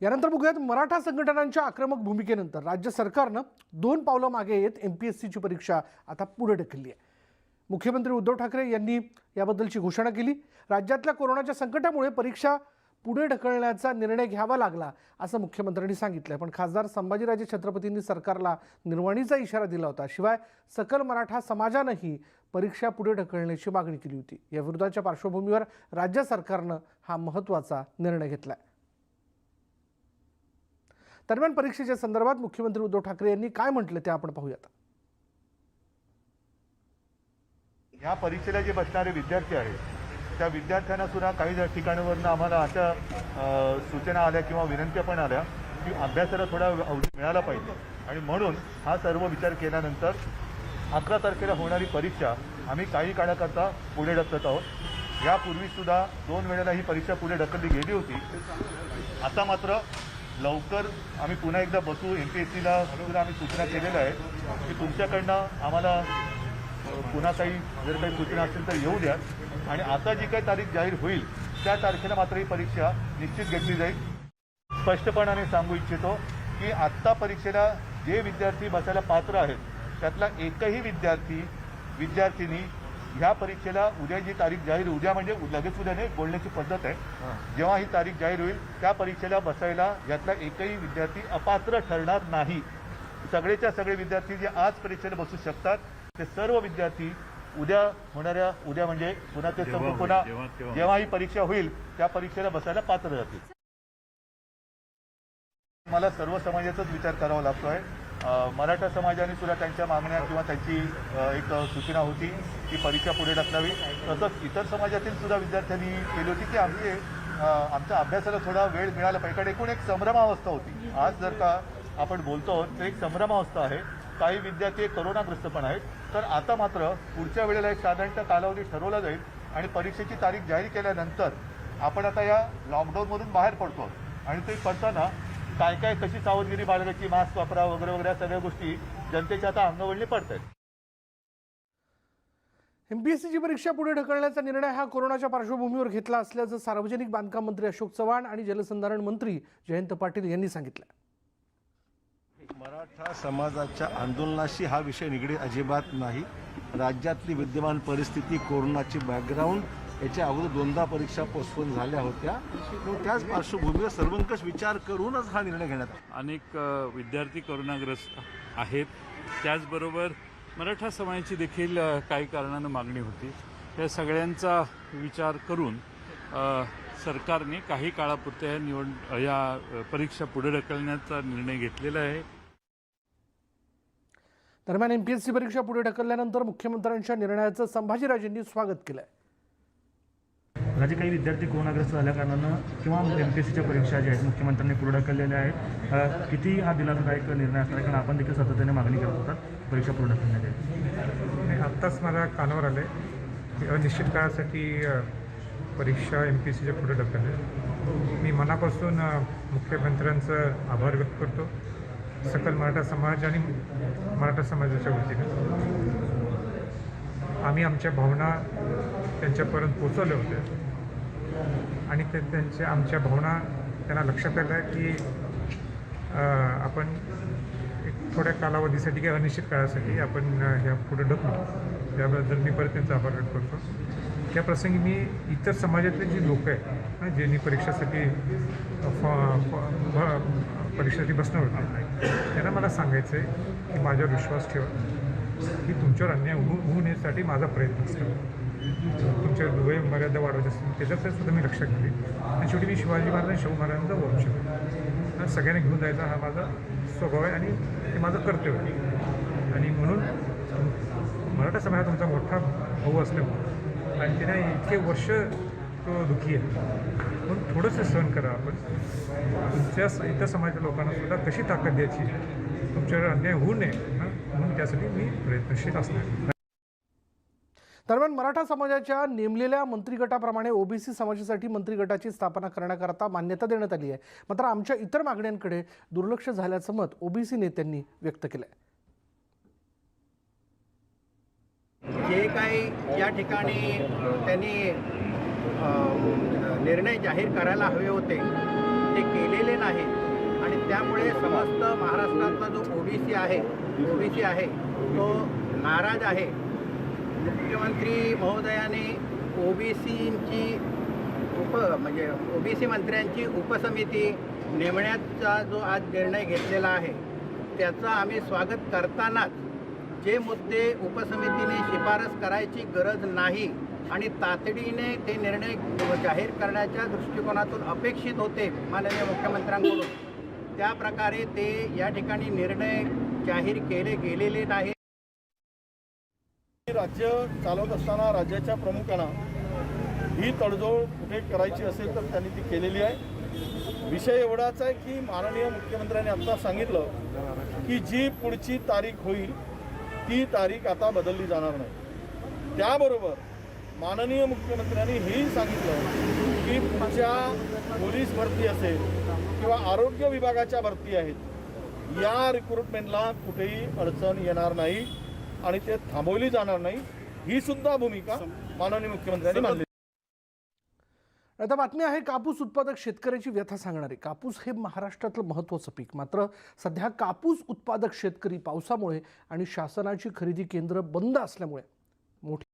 यानंतर बघूयात मराठा संघटनांच्या आक्रमक भूमिकेनंतर राज्य सरकारनं दोन पावलं मागे येत एम पी एस सीची परीक्षा आता पुढे ढकलली आहे. मुख्यमंत्री उद्धव ठाकरे यांनी याबद्दलची घोषणा केली. राज्यातल्या कोरोनाच्या संकटामुळे परीक्षा पुढे ढकलण्याचा निर्णय घ्यावा लागला असं मुख्यमंत्र्यांनी सांगितलं पण खासदार संभाजीराजे छत्रपतींनी सरकारला निर्वाणीचा इशारा दिला होता. शिवाय सकल मराठा समाजानंही परीक्षा पुढे ढकलण्याची मागणी केली होती. या विरोधाच्या पार्श्वभूमीवर राज्य सरकारनं हा महत्त्वाचा निर्णय घेतला आहे दरम्यान परीक्षेच्या संदर्भात मुख्यमंत्री उद्धव ठाकरे यांनी काय म्हटलं ते आपण पाहूयात. ह्या परीक्षेला जे बसणारे विद्यार्थी आहेत त्या विद्यार्थ्यांना सुद्धा काही ठिकाणावरनं आम्हाला अशा सूचना आल्या किंवा विनंत्या पण आल्या की अभ्यासाला थोडा अवधी मिळाला पाहिजे. आणि म्हणून हा सर्व विचार केल्यानंतर अकरा तारखेला होणारी परीक्षा आम्ही काही काळाकरता पुढे ढकलत आहोत. यापूर्वीसुद्धा दोन वेळेला ही परीक्षा पुढे ढकलली गेली होती. आता मात्र लवकर आम्ही पुन्हा एकदा बसू. एम पी एस सीला आम्ही सूचना केलेल्या आहे की तुमच्याकडनं आम्हाला पुन्हा काही जर काही सूचना असतील तर येऊ द्या. आणि आता जी काही तारीख जाहीर होईल त्या तारखेला मात्र ही परीक्षा निश्चित घेतली जाईल. स्पष्टपणाने सांगू इच्छितो की आत्ता परीक्षेला जे विद्यार्थी बसायला पात्र आहेत त्यातला एकही विद्यार्थी विद्यार्थिनी ह्या परीक्षेला उद्या जी तारीख जाहीर उद्या म्हणजे लगेच उद्या नाही बोलण्याची पद्धत आहे. जेव्हा ही तारीख जाहीर होईल त्या परीक्षेला बसायला यातला एकही विद्यार्थी अपात्र ठरणार नाही. सगळेच्या सगळे विद्यार्थी जे आज परीक्षेला बसू शकतात ते सर्व विद्यार्थी उद्या होणाऱ्या उद्या म्हणजे पुन्हा ते समोर पुन्हा जेव्हा ही परीक्षा होईल त्या परीक्षेला बसायला पात्र जातील मला सर्व समाजाचाच विचार करावा लागतोय. अ, मराठा समाजाने सुद्धा त्यांच्या मागण्या किंवा त्यांची एक सूचना होती की परीक्षा पुढे ढकलावी. तसंच इतर समाजातील सुद्धा विद्यार्थ्यांनी केली होती की आम्ही आमच्या अभ्यासाला थोडा वेळ मिळाला पाहिजे. कारण एकूण एक संभ्रमावस्था होती. आज जर का आपण बोलतो आहोत तर एक संभ्रमावस्था आहे. काही विद्यार्थी करोनाग्रस्त पण आहेत. तर आता मात्र पुढच्या वेळेला एक साधारणतः कालावधी ठरवला जाईल आणि परीक्षेची तारीख जाहीर केल्यानंतर आपण आता या लॉकडाऊनमधून बाहेर पडतो. आणि ते पडताना काय काय कशी सावधगिरी बाळगायची मास्क वापरा वगैरे वगैरे या सगळ्या गोष्टी जनतेच्या आता अंगवळणी पडत आहेत एमपीएससीची परीक्षा पुढे ढकलण्याचा निर्णय हा कोरोनाच्या पार्श्वभूमीवर घेतला असल्याचं सार्वजनिक बांधकाम मंत्री अशोक चव्हाण आणि जलसंधारण मंत्री जयंत पाटील यांनी सांगितलं. मराठा समाजाच्या आंदोलनाशी हा विषय निगडीत अजिबात नाही. राज्यातली विद्यमान परिस्थिती कोरोनाची बॅकग्राऊंड याच्या अगोदर दोनदा परीक्षा पोस्टपोन झाल्या होत्या. त्याच पार्श्वभूमीवर सर्वंकष विचार करूनच हा निर्णय घेण्यात आला. अनेक विद्यार्थी करोनाग्रस्त आहेत. त्याचबरोबर मराठा समाजाची देखील काही कारणानं मागणी होती. या सगळ्यांचा विचार करून सरकारने काही काळापुरत्या या निवड या परीक्षा पुढे ढकलण्याचा निर्णय घेतलेला आहे. दरम्यान एमपीएससी परीक्षा पुढे ढकलल्यानंतर मुख्यमंत्र्यांच्या निर्णयाचं संभाजीराजेंनी स्वागत केलंय. माझे काही विद्यार्थी कोरोनाग्रस्त झाल्या कारणानं किंवा एम पी एस सीच्या परीक्षा ज्या आहेत मुख्यमंत्र्यांनी पुढे ढकललेल्या आहेत किती हा दिलासादायक निर्णय असणार कारण आपण देखील सातत्याने मागणी करत होतात परीक्षा पूर्ण ढकलण्याची आत्ताच मला कानावर आलं आहे की अनिश्चित काळासाठी परीक्षा एम पी एस सीच्या पुढे ढकलले मी मनापासून मुख्यमंत्र्यांचं आभार व्यक्त करतो. सकल मराठा समाज आणि मराठा समाजाच्या वतीनं. आम्ही आमच्या भावना त्यांच्यापर्यंत पोचवल्या होत्या. आणि ते त्यांच्या आमच्या भावना त्यांना लक्षात आल्या की आपण एक थोड्या कालावधीसाठी किंवा अनिश्चित काळासाठी आपण ह्या पुढे ढकलू. त्याबद्दल मी परत त्यांचा आभार व्यक्त करतो. त्या प्रसंगी मी इतर समाजातले जी लोक आहेत ना, ज्यांनी परीक्षेसाठी फॉ- फॉ- परीक्षेसाठी बसणार होते त्यांना मला सांगायचं आहे की माझ्यावर विश्वास ठेवा की तुमच्यावर अन्याय होऊ होऊ नयेसाठी माझा प्रयत्न असतो. तुमच्या वय मर्यादा वाढवायच्या असतील त्याच्यातच सुद्धा मी लक्ष घाली आणि शेवटी मी शिवाजी महाराज आणि शाहू महाराजांचा वंश आणि सगळ्यांना घेऊन जायचा हा माझा स्वभाव आहे आणि ते माझं कर्तव्य आहे. आणि म्हणून मराठा समाज तुमचा मोठा भाऊ असल्यामुळे आणि त्याने इतके वर्ष तो दुःखी आहे. म्हणून थोडंसं सहन करा आपण तुमच्या इतर समाजाच्या लोकांना सुद्धा कशी ताकद द्यायची? तुमच्यावर अन्याय होऊ नये म्हणून त्यासाठी मी प्रयत्नशील असणार. दरम्यान मराठा समाजाच्या नेमलेल्या मंत्रिगटाप्रमाणे ओबीसी समाजासाठी मंत्रिगटाची स्थापना करण्याकरता मान्यता देण्यात आली आहे. मात्र आमच्या इतर मागण्यांकडे दुर्लक्ष झाल्याचं मत ओबीसी नेत्यांनी व्यक्त केलं आहे जे काही या ठिकाणी त्यांनी निर्णय जाहीर करायला हवे होते ते केलेले नाहीत. आणि त्यामुळे समस्त महाराष्ट्रातला जो ओबीसी आहे ओबीसी आहे तो नाराज आहे. मुख्यमंत्री महोदयाने ओबीसीची उप म्हणजे ओबीसी मंत्र्यांची उपसमिती नेमण्याचा जो आज निर्णय घेतलेला आहे त्याचं आम्ही स्वागत करतानाच जे मुद्दे उपसमितीने शिफारस करायची गरज नाही आणि तातडीने ते निर्णय जाहीर करण्याच्या दृष्टिकोनातून अपेक्षित होते माननीय मुख्यमंत्र्यांकडून त्या प्रकारे ते या ठिकाणी निर्णय जाहीर केले गेलेले नाही राज्य चालवत असताना राज्याच्या प्रमुखांना ही तडजोड कुठे करायची असेल तर त्यांनी ती केलेली आहे. विषय एवढाच आहे की माननीय मुख्यमंत्र्यांनी आत्ता सांगितलं की जी पुढची तारीख होईल ती तारीख आता बदलली जाणार नाही. त्याबरोबर माननीय मुख्यमंत्र्यांनी हेही सांगितलं की पुढच्या पोलीस भरती असेल किंवा आरोग्य विभागाच्या भरती आहेत या रिक्रुटमेंटला कुठेही अडचण येणार नाही. आणि ते थांबवली जाणार नाही ही सुद्धा भूमिका माननीय मुख्यमंत्र्यांनी मानली. आता बातमी आहे कापूस उत्पादक शेतकऱ्याची व्यथा सांगणारी. कापूस हे महाराष्ट्रातलं महत्त्वाचं पीक. मात्र सध्या कापूस उत्पादक शेतकरी पावसामुळे आणि शासनाची खरेदी केंद्र बंद असल्यामुळे मोठी